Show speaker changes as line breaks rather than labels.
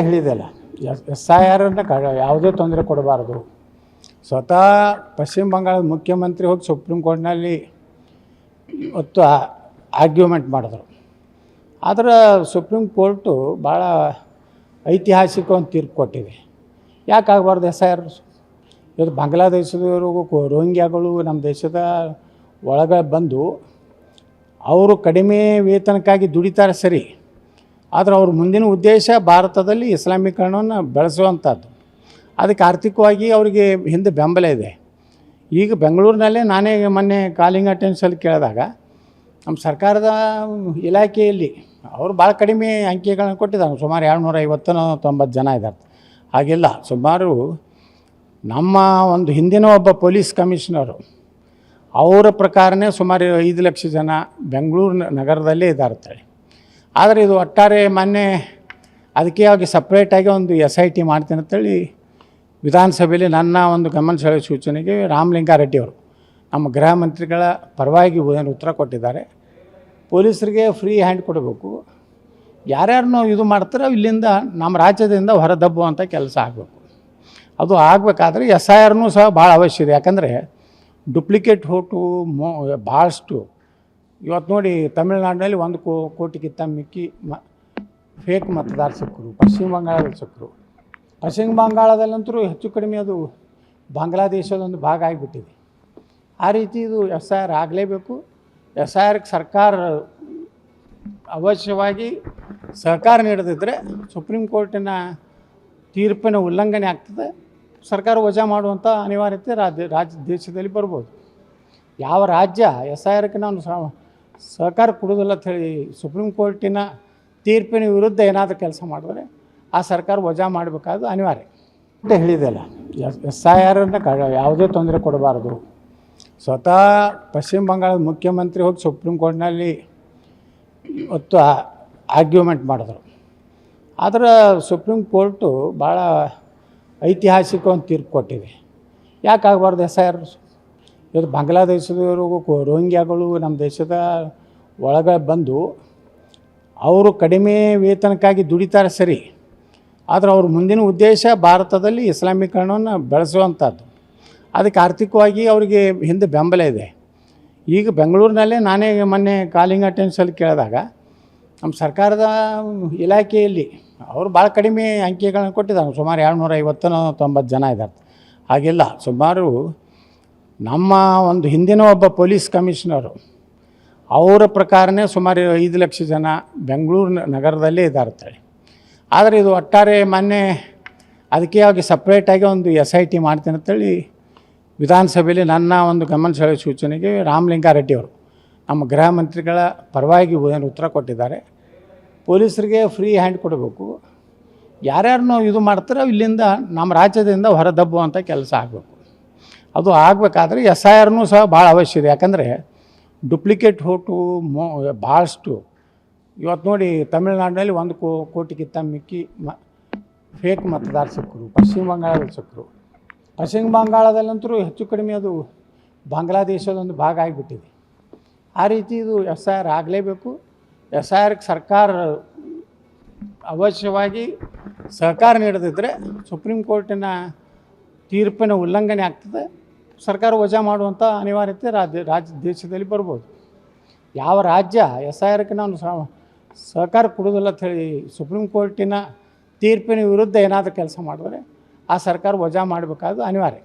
ಹೇಳಿದೆಲ್ಲ S I ಆರನ್ನು ಕ, ಯಾವುದೇ ತೊಂದರೆ ಕೊಡಬಾರ್ದು. ಸ್ವತಃ ಪಶ್ಚಿಮ ಬಂಗಾಳದ ಮುಖ್ಯಮಂತ್ರಿ ಹೋಗಿ ಸುಪ್ರೀಂ ಕೋರ್ಟ್ನಲ್ಲಿ ಇವತ್ತು ಆರ್ಗ್ಯುಮೆಂಟ್ ಮಾಡಿದ್ರು. ಆದರೆ ಸುಪ್ರೀಂ ಕೋರ್ಟು ಭಾಳ ಐತಿಹಾಸಿಕ ಒಂದು ತೀರ್ಪು ಕೊಟ್ಟಿದೆ. ಯಾಕೆ ಆಗಬಾರ್ದು ಎಸ್ ಐ ಆರ್ ಇವತ್ತು ಬಾಂಗ್ಲಾದೇಶದವರು ಕೊ- ರೋಹಿಂಗ್ಯಾಗಳು ನಮ್ಮ ದೇಶದ ಒಳಗೆ ಬಂದು ಅವರು ಕಡಿಮೆ ವೇತನಕ್ಕಾಗಿ ದುಡಿತಾರೆ ಸರಿ. ಆದರೆ ಅವ್ರ ಮುಂದಿನ ಉದ್ದೇಶ ಭಾರತದಲ್ಲಿ ಇಸ್ಲಾಮೀಕರಣವನ್ನು ಬೆಳೆಸುವಂಥದ್ದು. ಅದಕ್ಕೆ ಆರ್ಥಿಕವಾಗಿ ಅವರಿಗೆ ಹಿಂದೆ ಬೆಂಬಲ ಇದೆ. ಈಗ ಬೆಂಗಳೂರಿನಲ್ಲೇ ನಾನೇ ಮೊನ್ನೆ ಕಾಲಿಂಗ್ ಅಟೆನ್ಸಲ್ಲಿ ಕೇಳಿದಾಗ, ನಮ್ಮ ಸರ್ಕಾರದ ಇಲಾಖೆಯಲ್ಲಿ ಅವರು ಭಾಳ ಕಡಿಮೆ ಅಂಕಿಗಳನ್ನು ಕೊಟ್ಟಿದ್ದಾರೆ. ಸುಮಾರು ಏಳ್ನೂರ ಐವತ್ತನೋ ತೊಂಬತ್ತು ಜನ ಇದ್ದಾರೆ. ಹಾಗಿಲ್ಲ ಸುಮಾರು ನಮ್ಮ ಒಂದು ಹಿಂದಿನ ಒಬ್ಬ ಪೊಲೀಸ್ ಕಮಿಷನರು, ಅವರ ಪ್ರಕಾರನೇ ಸುಮಾರು ಐದು ಲಕ್ಷ ಜನ ಬೆಂಗಳೂರು ನಗರದಲ್ಲೇ ಇದ್ದಾರೆ ಆದರೆ ಇದು ಒಟ್ಟಾರೆ ಮೊನ್ನೆ ಅದಕ್ಕೆ ಆಗಿ ಸಪ್ರೇಟಾಗಿ ಒಂದು ಎಸ್ ಐ ಟಿ ಮಾಡ್ತೀನಿ ಅಂತೇಳಿ ವಿಧಾನಸಭೆಯಲ್ಲಿ ನನ್ನ ಒಂದು ಗಮನ ಸೆಳೆಯುವ ಸೂಚನೆಗೆ ರಾಮಲಿಂಗಾರೆಡ್ಡಿ ಅವರು ನಮ್ಮ ಗೃಹ ಮಂತ್ರಿಗಳ ಪರವಾಗಿ ಏನು ಉತ್ತರ ಕೊಟ್ಟಿದ್ದಾರೆ. ಪೊಲೀಸರಿಗೆ ಫ್ರೀ ಹ್ಯಾಂಡ್ ಕೊಡಬೇಕು. ಯಾರ್ಯಾರನ್ನೂ ಇದು ಮಾಡ್ತಾರೋ ಇಲ್ಲಿಂದ ನಮ್ಮ ರಾಜ್ಯದಿಂದ ಹೊರದಬ್ಬುವಂಥ ಕೆಲಸ ಆಗಬೇಕು. ಅದು ಆಗಬೇಕಾದ್ರೆ ಎಸ್ ಐ ಆರ್ನೂ ಸಹ ಭಾಳ ಅವಶ್ಯ ಇದೆ. ಯಾಕಂದರೆ ಡುಪ್ಲಿಕೇಟ್ ಹೋಟು ಮೋ ಭಾಳಷ್ಟು ಇವತ್ತು ನೋಡಿ ತಮಿಳ್ನಾಡಿನಲ್ಲಿ ಒಂದು ಕೋ ಕೋಟಿಗಿಂತ ಮಿಕ್ಕಿ ಮ ಫೇಕ್ ಮತದಾರ ಸಿಕ್ಕರು ಪಶ್ಚಿಮ ಬಂಗಾಳದಲ್ಲಿ ಸಿಕ್ಕರು ಪಶ್ಚಿಮ ಬಂಗಾಳದಲ್ಲಂತರೂ ಹೆಚ್ಚು ಕಡಿಮೆ ಅದು ಬಾಂಗ್ಲಾದೇಶದೊಂದು ಭಾಗ ಆಗಿಬಿಟ್ಟಿದೆ. ಆ ರೀತಿ ಇದು ಎಸ್ ಆರ್ ಆಗಲೇಬೇಕು. ಎಸ್ ಆರ್ಗೆ ಸರ್ಕಾರ ಅವಶ್ಯವಾಗಿ ಸಹಕಾರ ನೀಡದಿದ್ದರೆ ಸುಪ್ರೀಂ ಕೋರ್ಟಿನ ತೀರ್ಪಿನ ಉಲ್ಲಂಘನೆ ಆಗ್ತದೆ. ಸರ್ಕಾರ ವಜಾ ಮಾಡುವಂಥ ಅನಿವಾರ್ಯತೆ ರಾಜ್ಯ ರಾಜ್ಯ ದೇಶದಲ್ಲಿ ಬರ್ಬೋದು. ಯಾವ ರಾಜ್ಯ ಎಸ್ ಆರ್ಗೆ ನಾನು ಸಹಕಾರ ಕೊಡೋದಿಲ್ಲ ಅಂತ ಹೇಳಿ ಸುಪ್ರೀಂ ಕೋರ್ಟಿನ ತೀರ್ಪಿನ ವಿರುದ್ಧ ಏನಾದರೂ ಕೆಲಸ ಮಾಡಿದ್ರೆ ಆ ಸರ್ಕಾರ ವಜಾ ಮಾಡಬೇಕಾದ ಅನಿವಾರ್ಯ. ಅಂತ ಹೇಳಿದೆಲ್ಲ ಎಸ್ ಎಸ್ ಐ ಆರನ್ನು ಕ ಯಾವುದೇ ತೊಂದರೆ ಕೊಡಬಾರ್ದು. ಸ್ವತಃ ಪಶ್ಚಿಮ ಬಂಗಾಳದ ಮುಖ್ಯಮಂತ್ರಿ ಹೋಗಿ ಸುಪ್ರೀಂ ಕೋರ್ಟ್ನಲ್ಲಿ ಒತ್ತು ಆರ್ಗ್ಯುಮೆಂಟ್ ಮಾಡಿದ್ರು. ಆದರೆ ಸುಪ್ರೀಂ ಕೋರ್ಟು ಭಾಳ ಐತಿಹಾಸಿಕ ಒಂದು ತೀರ್ಪು ಕೊಟ್ಟಿದೆ. ಯಾಕಾಗಬಾರ್ದು ಎಸ್ ಐ ಆರ್ ಇವತ್ತು ಬಾಂಗ್ಲಾದೇಶದವರು ರೋಹಿಂಗ್ಯಾಗಳು ನಮ್ಮ ದೇಶದ ಒಳಗೆ ಬಂದು ಅವರು ಕಡಿಮೆ ವೇತನಕ್ಕಾಗಿ ದುಡಿತಾರೆ ಸರಿ. ಆದರೆ ಅವ್ರ ಮುಂದಿನ ಉದ್ದೇಶ ಭಾರತದಲ್ಲಿ ಇಸ್ಲಾಮೀಕರಣವನ್ನು ಬೆಳೆಸುವಂಥದ್ದು ಅದಕ್ಕೆ ಆರ್ಥಿಕವಾಗಿ ಅವರಿಗೆ ಹಿಂದೆ ಬೆಂಬಲ ಇದೆ. ಈಗ ಬೆಂಗಳೂರಿನಲ್ಲೇ ನಾನೇ ಮೊನ್ನೆ ಕಾಲಿಂಗ್ ಅಟೆನ್ಸಲ್ಲಿ ಕೇಳಿದಾಗ ನಮ್ಮ ಸರ್ಕಾರದ ಇಲಾಖೆಯಲ್ಲಿ ಅವರು ಭಾಳ ಕಡಿಮೆ ಅಂಕಿಗಳನ್ನು ಕೊಟ್ಟಿದ್ದಾರೆ. ಸುಮಾರು ಎರಡು ನೂರ ಐವತ್ತು ತೊಂಬತ್ತು ಜನ ಇದ್ದಾರೆ. ಹಾಗೆಲ್ಲ ಸುಮಾರು ನಮ್ಮ ಒಂದು ಹಿಂದಿನ ಒಬ್ಬ ಪೊಲೀಸ್ ಕಮಿಷನರು, ಅವರ ಪ್ರಕಾರನೇ ಸುಮಾರು ಐದು ಲಕ್ಷ ಜನ ಬೆಂಗಳೂರು ನಗರದಲ್ಲೇ ಇದ್ದಾರೆ ಆದರೆ ಇದು ಒಟ್ಟಾರೆ ಮೊನ್ನೆ ಅದಕ್ಕೆ ಆಗಿ ಸಪ್ರೇಟಾಗಿ ಒಂದು ಎಸ್ ಐ ಟಿ ಮಾಡ್ತೀನಿ ಅಂತೇಳಿ ವಿಧಾನಸಭೆಯಲ್ಲಿ ನನ್ನ ಒಂದು ಗಮನ ಸೆಳೆಯುವ ಸೂಚನೆಗೆ ರಾಮಲಿಂಗಾರೆಡ್ಡಿ ಅವರು ನಮ್ಮ ಗೃಹ ಮಂತ್ರಿಗಳ ಪರವಾಗಿ ಉತ್ತರ ಕೊಟ್ಟಿದ್ದಾರೆ. ಪೊಲೀಸರಿಗೆ ಫ್ರೀ ಹ್ಯಾಂಡ್ ಕೊಡಬೇಕು. ಯಾರ್ಯಾರನ್ನೂ ಇದು ಮಾಡ್ತಾರೋ ಇಲ್ಲಿಂದ ನಮ್ಮ ರಾಜ್ಯದಿಂದ ಹೊರದಬ್ಬುವಂಥ ಕೆಲಸ ಆಗಬೇಕು. ಅದು ಆಗಬೇಕಾದ್ರೆ ಎಸ್ ಐ ಆರ್ನೂ ಸಹ ಭಾಳ ಅವಶ್ಯ ಇದೆ. ಯಾಕಂದರೆ ಡುಪ್ಲಿಕೇಟ್ ಹೋಟು ಮೋ, ಭಾಳಷ್ಟು. ಇವತ್ತು ನೋಡಿ ತಮಿಳ್ನಾಡಿನಲ್ಲಿ ಒಂದು ಕೋ, ಕೋಟಿಗಿಂತ ಮಿಕ್ಕಿ ಮ ಫೇಕ್ ಮತದಾರ ಸಿಕ್ಕರು, ಪಶ್ಚಿಮ ಬಂಗಾಳದಲ್ಲಿ ಸಿಕ್ಕರು. ಪಶ್ಚಿಮ ಬಂಗಾಳದಲ್ಲಂತರೂ ಹೆಚ್ಚು ಕಡಿಮೆ ಅದು ಬಾಂಗ್ಲಾದೇಶದೊಂದು ಭಾಗ ಆಗಿಬಿಟ್ಟಿದೆ. ಆ ರೀತಿ ಇದು ಎಸ್ ಐ ಆರ್ ಆಗಲೇಬೇಕು. ಎಸ್ ಐ ಆರ್ಗೆ ಸರ್ಕಾರ ಅವಶ್ಯವಾಗಿ ಸಹಕಾರ ನೀಡದಿದ್ದರೆ ಸುಪ್ರೀಂ ಕೋರ್ಟಿನ ತೀರ್ಪಿನ ಉಲ್ಲಂಘನೆ ಆಗ್ತದೆ. ಸರ್ಕಾರ ವಜಾ ಮಾಡುವಂಥ ಅನಿವಾರ್ಯತೆ ರಾಜ್ಯ ರಾಜ್ಯ ದೇಶದಲ್ಲಿ ಬರ್ಬೋದು. ಯಾವ ರಾಜ್ಯ ಎಸ್ ಐ ಆರ್ಗೆ ನಾನು ಸಹಕಾರ ಕೊಡೋದಿಲ್ಲ ಅಂತ ಹೇಳಿ ಸುಪ್ರೀಂ ಕೋರ್ಟಿನ ತೀರ್ಪಿನ ವಿರುದ್ಧ ಏನಾದರೂ ಕೆಲಸ ಮಾಡಿದ್ರೆ ಆ ಸರ್ಕಾರ ವಜಾ ಮಾಡಬೇಕಾದ ಅನಿವಾರ್ಯ.